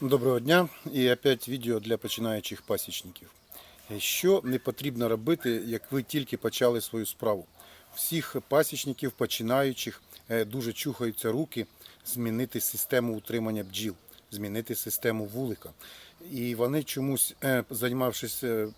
Доброго дня і опять відео для починаючих пасічників. Що не потрібно робити, як ви тільки почали свою справу? Всіх пасічників, починаючих, е, дуже чухаються руки змінити систему утримання бджіл, змінити систему вулика. І вони чомусь, е, займавшись е,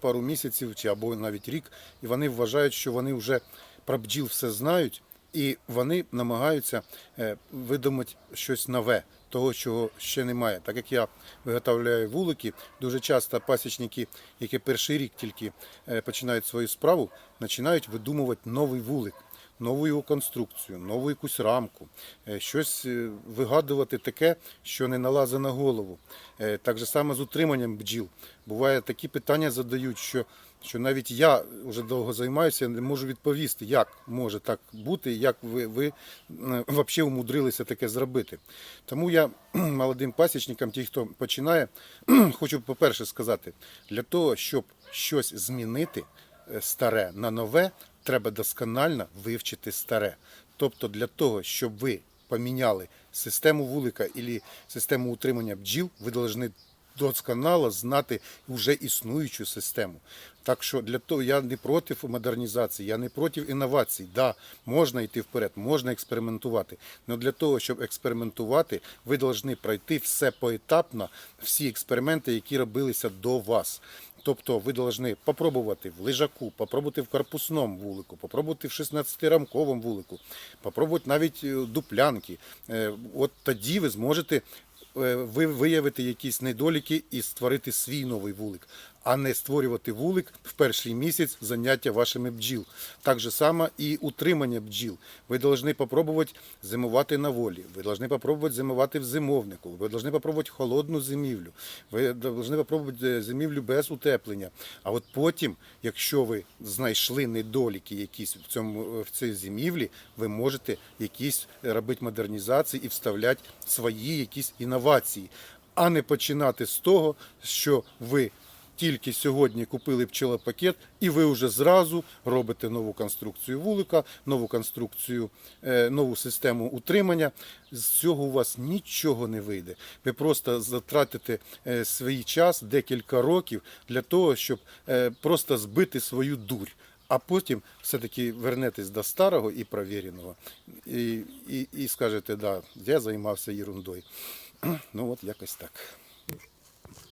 пару місяців чи або навіть рік, і вони вважають, що вони вже про бджіл все знають, і вони намагаються е, видумати щось нове, того, чого ще немає. Так як я виготовляю вулики, дуже часто пасічники, які перший рік тільки е, починають свою справу, починають видумувати новий вулик. Нову його конструкцію, нову якусь рамку, е, щось е, вигадувати таке, що не налазить на голову. Е, Так же саме з утриманням бджіл. Буває такі питання задають, що, що навіть я вже довго займаюся, не можу відповісти, як може так бути, як ви, ви взагалі умудрилися таке зробити. Тому я молодим пасічникам, ті, хто починає, хочу, по-перше, сказати, для того, щоб щось змінити старе на нове, треба досконально вивчити старе. Тобто для того, щоб ви поміняли систему вулика або систему утримання бджіл, ви повинні досконало знати вже існуючу систему. Так що для того я не проти модернізації, я не проти інновацій. Да, можна йти вперед, можна експериментувати. Але для того, щоб експериментувати, ви повинні пройти все поетапно, всі експерименти, які робилися до вас. Тобто ви повинні попробувати в лежаку, попробувати в корпусному вулику, попробувати в 16-рамковому вулику, попробувати навіть е, дуплянки. Е, От тоді ви зможете е, ви виявити якісь недоліки і створити свій новий вулик, а не створювати вулик в перший місяць заняття вашими бджіл. Так же само і утримання бджіл. Ви повинні спробувати зимувати на волі, ви повинні спробувати зимувати в зимовнику, ви повинні спробувати холодну зимівлю, ви повинні спробувати зимівлю без утеплення. А от потім, якщо ви знайшли недоліки якісь в цьому в цій зимівлі, ви можете якісь робити модернізації і вставляти свої якісь інновації, а не починати з того, що ви тільки сьогодні купили пчелопакет, і ви вже зразу робите нову конструкцію вулика, нову конструкцію, е, нову систему утримання. З цього у вас нічого не вийде. Ви просто затратите е, свій час декілька років для того, щоб е, просто збити свою дурь. А потім все-таки вернетесь до старого і провіреного. І, і, і скажете, да, я займався ерундою. Ну от якось так.